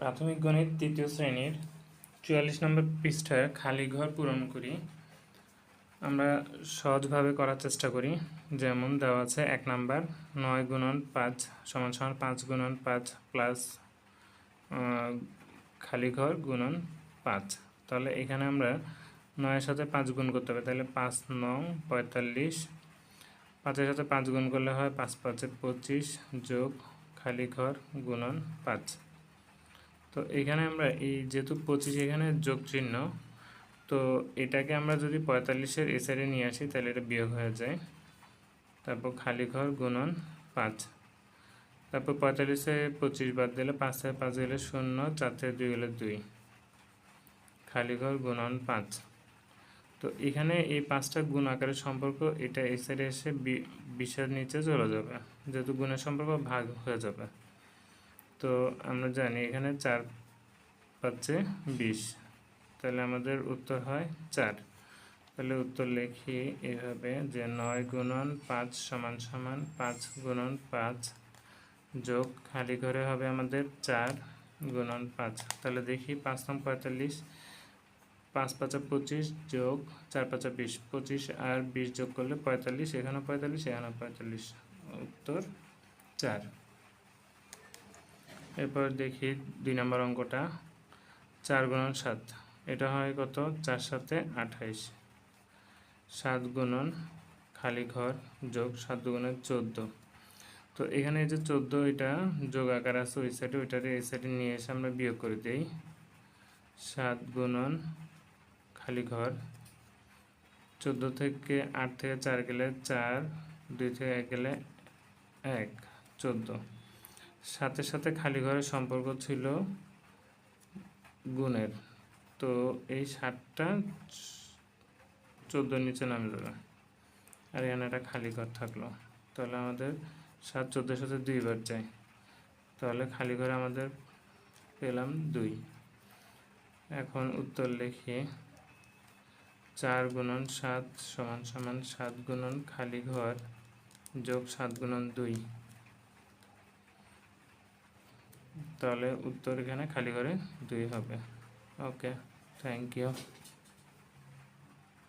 প্রাথমিক গণিত তৃতীয় শ্রেণির চুয়াল্লিশ নম্বর পৃষ্ঠার খালি ঘর পূরণ করি। আমরা সহজভাবে করার চেষ্টা করি। যেমন দেওয়া আছে এক নাম্বার নয় গুণন পাঁচ সমান সমান পাঁচ গুণন পাঁচ প্লাস খালি ঘর গুণন পাঁচ। তাহলে এখানে আমরা নয়ের সাথে পাঁচ গুণ করতে হবে। তাহলে পাঁচ নং পঁয়তাল্লিশ। পাঁচের সাথে পাঁচ গুণ করলে হয় পাঁচ পাঁচে পঁচিশ যোগ খালি ঘর গুণন পাঁচ। তো এখানে আমরা এই যেহেতু পঁচিশ এখানে যোগ চিহ্ন তো এটাকে আমরা যদি পঁয়তাল্লিশের এ সাইডে নিয়ে আসি, তাহলে এটা বিয়োগ হয়ে যায়। তারপর খালি ঘর গুণন পাঁচ। তারপর পঁয়তাল্লিশে পঁচিশ বাদ দিলে পাঁচ থেকে পাঁচ গেলে শূন্য চার থেকে দুই গেলে দুই। খালি ঘর গুণন পাঁচ। তো এখানে এই পাঁচটা গুণ আকারের সম্পর্ক, এটা সাইডে এসে বিশের নিচে চলে যাবে। যেহেতু গুণের সম্পর্ক ভাগ হয়ে যাবে। তো আমরা জানি এখানে চার পাচ্ছে বিশ। তাহলে আমাদের উত্তর হয় চার। তাহলে উত্তর লিখি এভাবে যে নয় গুণন পাঁচ সমান সমান পাঁচ গুণন পাঁচ যোগ খালি ঘরে হবে আমাদের চার গুণন পাঁচ। তাহলে দেখি পাঁচ নং পঁয়তাল্লিশ, পাঁচ পাঁচা পঁচিশ যোগ চার পাঁচা বিশ। পঁচিশ আর বিশ যোগ করলে পঁয়তাল্লিশ এখানে পঁয়তাল্লিশ এখানে পঁয়তাল্লিশ। উত্তর চার। এরপর দেখি দুই নম্বর অঙ্কটা, চার গুণন সাত। এটা হয় কত? চার সাথে আঠাইশ। সাত গুণন খালি ঘর যোগ সাত গুণের চোদ্দ। তো এখানে যে চোদ্দ, এটা যোগ আকার আছে ওই সাইডে ওইটারে এই সাইডে নিয়ে এসে আমরা বিয়োগ করে দিই। সাত গুণন খালি ঘর, চোদ্দ থেকে আট থেকে চার গেলে চার, দুই থেকে এক গেলে এক, চোদ্দ। সাথে সাথে খালি ঘরের সম্পর্ক ছিল গুণের। তো এই ষাটটা চোদ্দোর নিচে নামে যাবে। আর এখানে একটা খালি ঘর থাকল। তাহলে আমাদের সাত চোদ্দোর সাথে দুইবার যায়। তাহলে খালি ঘরে আমাদের পেলাম দুই। এখন উত্তর লিখি। চার গুণন সাত সমান সমান সাত গুণন খালি ঘর যোগ সাত গুণন দুই। তাহলে উত্তর এখানে খালি ঘরে দুই হবে। Okay thank you